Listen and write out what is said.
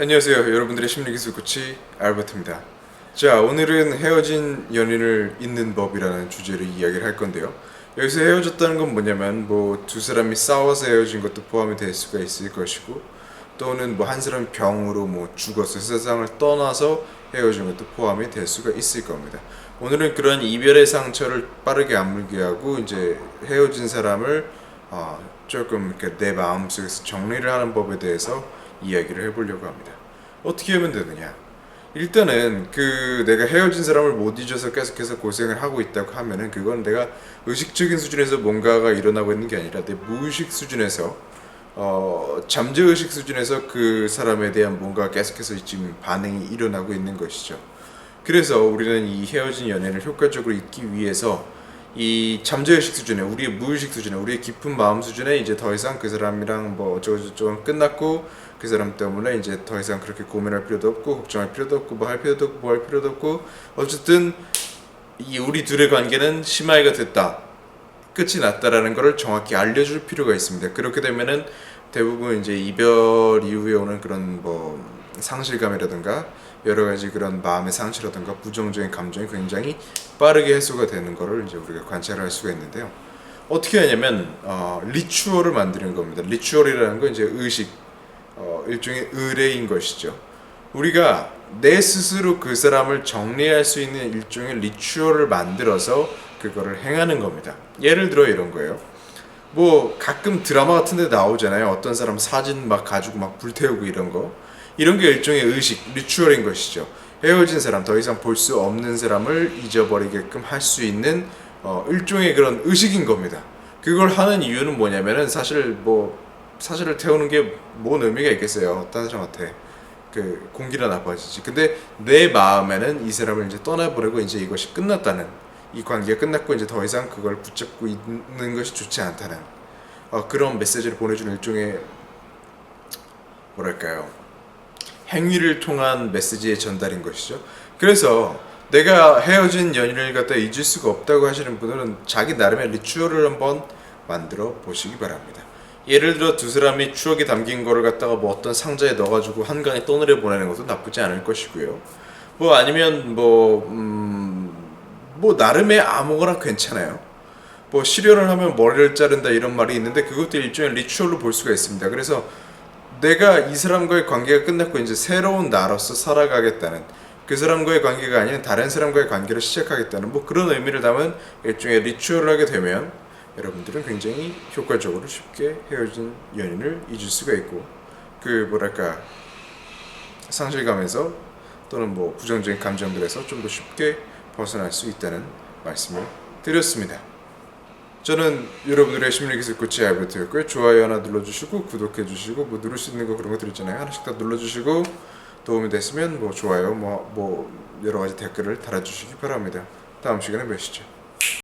안녕하세요. 여러분들의 심리기술 코치 알버트입니다. 자, 오늘은 헤어진 연인을 잇는 법이라는 주제로 이야기를 할 건데요. 여기서 헤어졌다는 건 뭐냐면 뭐 두 사람이 싸워서 헤어진 것도 포함이 될 수가 있을 것이고 또는 뭐 한 사람이 병으로 뭐 죽어서 세상을 떠나서 헤어진 것도 포함이 될 수가 있을 겁니다. 오늘은 그런 이별의 상처를 빠르게 아물게 하고 이제 헤어진 사람을 어, 조금 이렇게 내 마음속에서 정리를 하는 법에 대해서 이야기를 해보려고 합니다. 어떻게 하면 되느냐? 일단은 그 내가 헤어진 사람을 못 잊어서 계속해서 고생을 하고 있다고 하면은 그건 내가 의식적인 수준에서 뭔가가 일어나고 있는 게 아니라 내 무의식 수준에서 어 잠재의식 수준에서 그 사람에 대한 뭔가 계속해서 지금 반응이 일어나고 있는 것이죠. 그래서 우리는 이 헤어진 연애를 효과적으로 잊기 위해서 이 잠재의식 수준에 우리의 무의식 수준에 우리의 깊은 마음 수준에 이제 더 이상 그 사람이랑 뭐 어쩌고저쩌고 끝났고 그 사람 때문에 이제 더 이상 그렇게 고민할 필요도 없고 걱정할 필요도 없고 뭐 할 필요도 없고 뭐 할 필요도 없고 어쨌든 이 우리 둘의 관계는 심하이가 됐다 끝이 났다라는 것을 정확히 알려줄 필요가 있습니다. 그렇게 되면은 대부분 이제 이별 이후에 오는 그런 뭐 상실감이라든가 여러 가지 그런 마음의 상처라든가 부정적인 감정이 굉장히 빠르게 해소가 되는 것을 이제 우리가 관찰할 수가 있는데요. 어떻게 하냐면 어, 리추얼을 만드는 겁니다. 리추얼이라는 건 이제 의식, 어, 일종의 의뢰인 것이죠. 우리가 내 스스로 그 사람을 정리할 수 있는 일종의 리추얼을 만들어서 그거를 행하는 겁니다. 예를 들어 이런 거예요. 뭐 가끔 드라마 같은 데 나오잖아요. 어떤 사람 사진 막 가지고 막 불태우고 이런 거. 이런 게 일종의 의식, 리추얼인 것이죠. 헤어진 사람, 더 이상 볼 수 없는 사람을 잊어버리게끔 할 수 있는 어, 일종의 그런 의식인 겁니다. 그걸 하는 이유는 뭐냐면은 사실 뭐 사실을 태우는 게 뭔 의미가 있겠어요. 다른 사람한테 그 공기가 나빠지지. 근데 내 마음에는 이 사람을 이제 떠나보내고 이제 이것이 끝났다는 이 관계가 끝났고 이제 더 이상 그걸 붙잡고 있는 것이 좋지 않다는 어, 그런 메시지를 보내주는 일종의 뭐랄까요 행위를 통한 메시지의 전달인 것이죠. 그래서 내가 헤어진 연인을 갖다 잊을 수가 없다고 하시는 분들은 자기 나름의 리추얼을 한번 만들어 보시기 바랍니다. 예를 들어 두 사람이 추억이 담긴 거를 갖다가 뭐 어떤 상자에 넣어가지고 한강에 떠내려 보내는 것도 나쁘지 않을 것이고요. 뭐 아니면 뭐, 음, 뭐 나름의 아무거나 괜찮아요. 뭐 실현을 하면 머리를 자른다 이런 말이 있는데 그것도 일종의 리추얼로 볼 수가 있습니다. 그래서 내가 이 사람과의 관계가 끝났고 이제 새로운 나로서 살아가겠다는 그 사람과의 관계가 아닌 다른 사람과의 관계를 시작하겠다는 뭐 그런 의미를 담은 일종의 리추얼을 하게 되면 여러분들은 굉장히 효과적으로 쉽게 헤어진 연인을 잊을 수가 있고 그 뭐랄까 상실감에서 또는 뭐 부정적인 감정들에서 좀 더 쉽게 벗어날 수 있다는 말씀을 드렸습니다. 저는 여러분들의 심리기술 코치 알버트였고요. 좋아요 하나 눌러주시고 구독해주시고 뭐 누를 수 있는 거 그런 것들 있잖아요. 하나씩 다 눌러주시고 도움이 됐으면 뭐 좋아요 뭐 뭐 여러 가지 댓글을 달아주시기 바랍니다. 다음 시간에 뵙시죠.